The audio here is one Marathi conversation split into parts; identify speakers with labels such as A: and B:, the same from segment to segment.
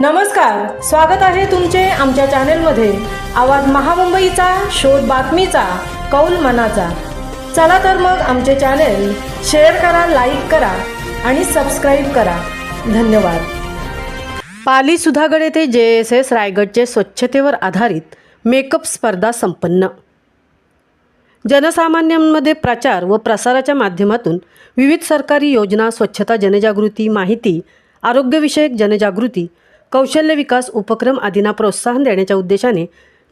A: नमस्कार स्वागत आहे तुमचे आमच्या चॅनेलमध्ये. आवाज महामुंबईचा शोध बातमीचा कौल मनाचा. चला तर मग आमचे चॅनेल शेअर करा लाईक करा आणि सबस्क्राईब करा. धन्यवाद. पाली सुधागड येथे जे एस एस रायगडचे स्वच्छतेवर आधारित मेकअप स्पर्धा संपन्न. जनसामान्यांमध्ये प्रचार व प्रसाराच्या माध्यमातून विविध सरकारी योजना स्वच्छता जनजागृती माहिती आरोग्यविषयक जनजागृती कौशल्य विकास उपक्रम आदींना प्रोत्साहन देण्याच्या उद्देशाने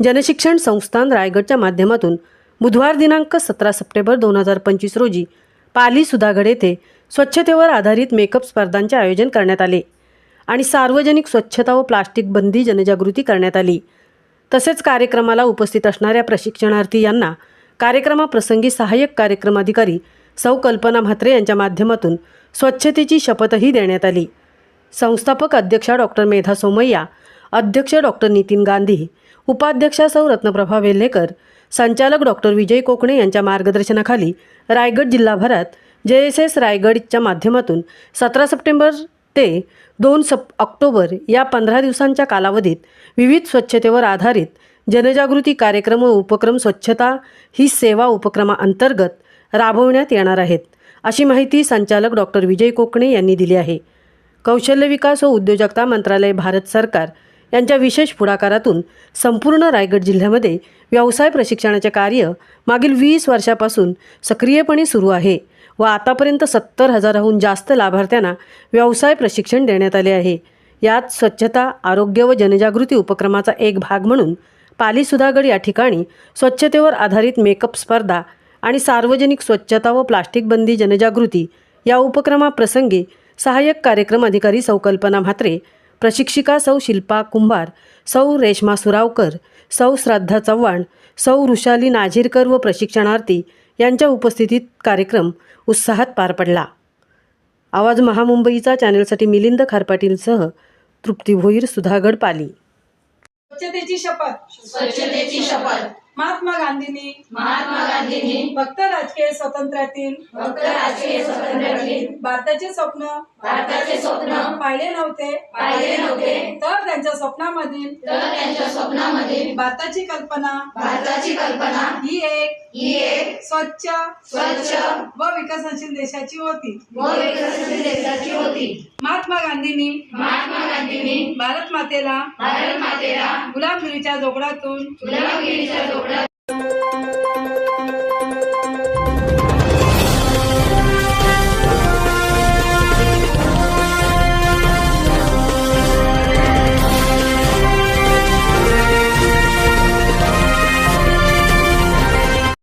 A: जनशिक्षण संस्थान रायगडच्या माध्यमातून बुधवार दिनांक सतरा सप्टेंबर दोन हजार पंचवीस रोजी पाली सुधागड येथे स्वच्छतेवर आधारित मेकअप स्पर्धांचे आयोजन करण्यात आले आणि सार्वजनिक स्वच्छता व प्लास्टिक बंदी जनजागृती करण्यात आली. तसेच कार्यक्रमाला उपस्थित असणाऱ्या प्रशिक्षणार्थी यांना कार्यक्रमाप्रसंगी सहाय्यक कार्यक्रमाधिकारी सौ कल्पना म्हात्रे यांच्या माध्यमातून स्वच्छतेची शपथही देण्यात आली. संस्थापक अध्यक्षा डॉक्टर मेधा सोमय्या अध्यक्ष डॉक्टर नितीन गांधी उपाध्यक्षा सौ रत्नप्रभा वेल्हेकर संचालक डॉक्टर विजय कोकणे यांच्या मार्गदर्शनाखाली रायगड जिल्हाभरात जे एस एस रायगडच्या माध्यमातून सतरा सप्टेंबर ते दोन सप ऑक्टोबर या पंधरा दिवसांच्या कालावधीत विविध स्वच्छतेवर आधारित जनजागृती कार्यक्रम व उपक्रम स्वच्छता ही सेवा उपक्रमाअंतर्गत राबवण्यात येणार आहेत अशी माहिती संचालक डॉक्टर विजय कोकणे यांनी दिली आहे. कौशल्य विकास व उद्योजकता मंत्रालय भारत सरकार यांच्या विशेष पुढाकारातून संपूर्ण रायगड जिल्ह्यामध्ये व्यवसाय प्रशिक्षणाचे कार्य मागील वीस वर्षापासून सक्रियपणे सुरू आहे व आतापर्यंत सत्तर हजाराहून जास्त लाभार्थ्यांना व्यवसाय प्रशिक्षण देण्यात आले आहे. यात स्वच्छता आरोग्य व जनजागृती उपक्रमाचा एक भाग म्हणून पाली सुधागड या ठिकाणी स्वच्छतेवर आधारित मेकअप स्पर्धा आणि सार्वजनिक स्वच्छता व प्लास्टिक बंदी जनजागृती या उपक्रमाप्रसंगी सहाय्यक कार्यक्रम अधिकारी सौ कल्पना म्हात्रे प्रशिक्षिका सौ शिल्पा कुंभार सौ रेश्मा सुरावकर सौ श्रद्धा चव्हाण सौ ऋषाली नाझिरकर व प्रशिक्षणार्थी यांच्या उपस्थितीत कार्यक्रम उत्साहात पार पडला. आवाज महामुंबईचा चॅनेलसाठी मिलिंद खारपाटीलसह तृप्ती भोईर सुधागड पाली.
B: स्वच्छतेची शपथ.
C: स्वच्छतेची शपथ.
B: महात्मा गांधींनी.
C: महात्मा गांधींनी.
B: फक्त राजकीय स्वातंत्र्यातील.
C: फक्त राजकीय स्वातंत्र्यातील.
B: भारताचे स्वप्न.
C: भारताचे स्वप्न.
B: पाहिले नव्हते.
C: पाहिले नव्हते.
B: तर त्यांच्या स्वप्नामधील.
C: तर त्यांच्या स्वप्नामध्ये
B: भारताची कल्पना.
C: भारताची कल्पना.
B: ही एक.
C: ही एक.
B: स्वच्छ.
C: स्वच्छ.
B: व विकसनशील देशाची होती.
C: व विकसनशील देशाची होती.
B: महात्मा गांधींनी.
C: महात्मा गांधींनी
B: भारत मातेला
C: भारत मातेला
B: गुलामगिरीच्या जोगडातून
C: गुलामगिरीच्या जोगड्यात